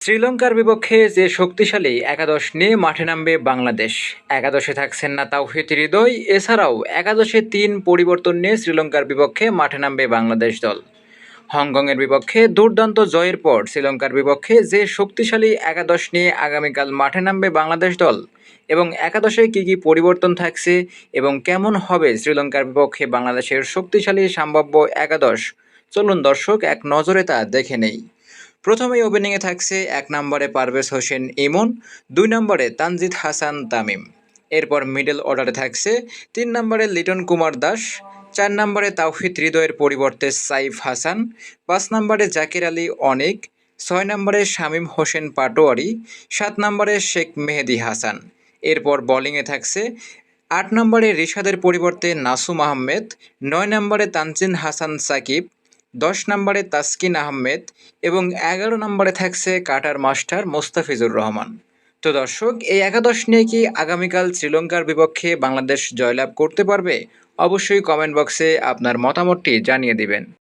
শ্রীলঙ্কার বিপক্ষে যে শক্তিশালী একাদশ নিয়ে মাঠে নামবে বাংলাদেশ, একাদশে থাকছেন না তাওহিদ হৃদয়, এছাড়াও একাদশে তিন পরিবর্তন নিয়ে শ্রীলঙ্কার বিপক্ষে মাঠে নামবে বাংলাদেশ দল। হংকংয়ের বিপক্ষে দুর্দান্ত জয়ের পর শ্রীলঙ্কার বিপক্ষে যে শক্তিশালী একাদশ নিয়ে আগামীকাল মাঠে নামবে বাংলাদেশ দল, এবং একাদশে কী কী পরিবর্তন থাকছে এবং কেমন হবে শ্রীলঙ্কার বিপক্ষে বাংলাদেশের শক্তিশালী সম্ভাব্য একাদশ, চলুন দর্শক এক নজরে তা দেখে নেই। প্রথমেই ওপেনিংয়ে থাকছে এক নম্বরে পারভেজ হোসেন ইমন, দুই নম্বরে তানজিদ হাসান তামিম। এরপর মিডল অর্ডারে থাকছে তিন নম্বরে লিটন কুমার দাস, চার নম্বরে তাওহিদ হৃদয়ের পরিবর্তে সাইফ হাসান, পাঁচ নম্বরে জাকির আলী অনেক, ছয় নম্বরে শামীম হোসেন পাটোয়ারি, সাত নম্বরে শেখ মেহেদি হাসান। এরপর বোলিংয়ে থাকছে আট নম্বরে রিশাদের পরিবর্তে নাসুম আহমেদ, নয় নম্বরে তানজিন হাসান সাকিব দশ নম্বরে তাসকিন আহমেদ এবং এগারো নম্বরে থাকছে কাটার মাস্টার মোস্তাফিজুর রহমান। তো দর্শক, এই একাদশ নিয়ে কি আগামীকাল শ্রীলঙ্কার বিপক্ষে বাংলাদেশ জয়লাভ করতে পারবে? অবশ্যই কমেন্ট বক্সে আপনার মতামতটি জানিয়ে দিবেন।